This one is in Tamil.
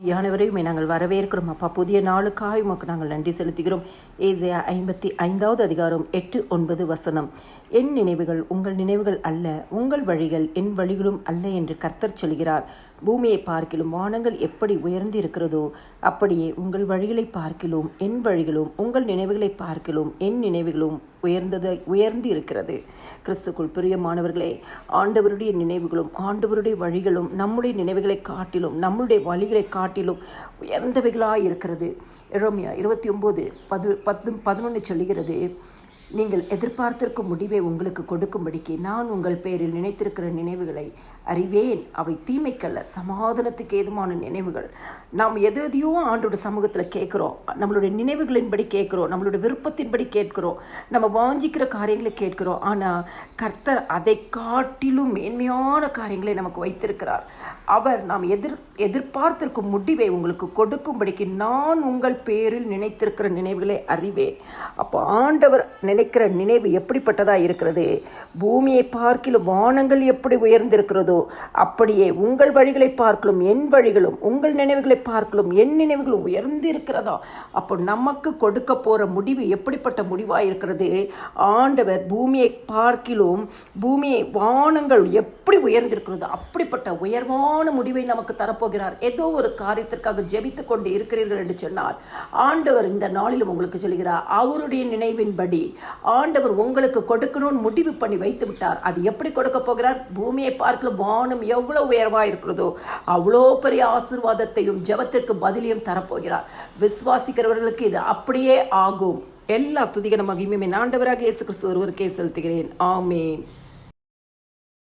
யானவரையுமே நாங்கள் வரவேற்கிறோம். அப்பா புதிய நாளுக்காக உமக்கு நாங்கள் நன்றி செலுத்துகிறோம். ஏசியா ஐம்பத்தி ஐந்தாவது அதிகாரம் எட்டு ஒன்பது வசனம். என் நினைவுகள் உங்கள் நினைவுகள் அல்ல உங்கள் வழிகள் என் வழிகளும் அல்ல என்று கர்த்தர் சொல்கிறார். பூமியை பார்க்கிலும் வானங்கள் எப்படி உயர்ந்து இருக்கிறதோ அப்படியே உங்கள் வழிகளை பார்க்கிலும் என் வழிகளும் உங்கள் நினைவுகளை பார்க்கிலும் என் நினைவுகளும் உயர்ந்ததை உயர்ந்து இருக்கிறது கிறிஸ்துக்குள் பிரியமானவர்களே ஆண்டவருடைய நினைவுகளும் ஆண்டவருடைய வழிகளும் நம்முடைய நினைவுகளை காட்டிலும் நம்முடைய வழிகளை காட்டிலும் உயர்ந்தவைகளாக இருக்கிறது எரோமியா இருபத்தி ஒம்பது பது பத்து பதினொன்று சொல்லுகிறது நீங்கள் எதிர்பார்த்திருக்கும் முடிவை உங்களுக்கு கொடுக்கும்படிக்கு நான் உங்கள் பேரில் நினைத்திருக்கிற நினைவுகளை அறிவேன். அவை தீமைக்கல்ல சமாதானத்துக்கு ஏதுமான நினைவுகள். நாம் எது எதையோ ஆண்டோட சமூகத்தில் கேட்குறோம். நம்மளுடைய நினைவுகளின்படி கேட்குறோம். நம்மளுடைய விருப்பத்தின்படி கேட்குறோம். நம்ம வாஞ்சிக்கிற காரியங்களை கேட்குறோம். ஆனால் கர்த்தர் அதை காட்டிலும் மேன்மையான காரியங்களை நமக்கு வைத்திருக்கிறார். அவர் நாம் எதிர் எதிர்பார்த்திருக்கும் முடிவை உங்களுக்கு கொடுக்கும்படிக்கு நான் உங்கள் பேரில் நினைத்திருக்கிற நினைவுகளை அறிவேன். அப்போ ஆண்டவர் நினைக்கிற நினைவு எப்படிப்பட்டதாக இருக்கிறது? பூமியை பார்க்கிலும் வானங்கள் எப்படி உயர்ந்திருக்கிறதோ அப்படியே உங்கள் வழிகளை பார்க்கலும் என் வழிகளும் உங்கள் நினைவுகளை பார்க்கலும் என் நினைவுகளும் உயர்ந்து இருக்கிறதா அப்போ நமக்கு கொடுக்க போகிற முடிவு எப்படிப்பட்ட முடிவாக இருக்கிறது? ஆண்டவர் பூமியை பார்க்கிலும் பூமியை வானங்கள் எப்படி உயர்ந்திருக்கிறதோ அப்படிப்பட்ட உயர்வான முடிவை நமக்கு தரப்போகிறார். ஏதோ ஒரு காரியத்திற்காக ஜெபித்து கொண்டு இருக்கிறீர்கள் என்று சொன்னார் ஆண்டவர் இந்த நாளிலும் உங்களுக்கு சொல்கிறார் அவருடைய நினைவின்படி ஆண்டவர் உங்களுக்கு கொடுக்கணும்னு முடிவு பண்ணி வைத்து விட்டார். அது எப்படி கொடுக்க போகிறார்? பூமியை பார்க்கல வானம் எவ்வளோ உயர்வாக இருக்கிறதோ அவ்வளோ பெரிய ஆசிர்வாதத்தையும் ஜெபத்திற்கு பதிலையும் தரப்போகிறார். விசுவாசிக்கிறவர்களுக்கு இது அப்படியே ஆகும். எல்லா துதிகன மகிமையுமே ஆண்டவராக இயேசு கிறிஸ்து ஒருவருக்கே செலுத்துகிறேன். ஆமேன்.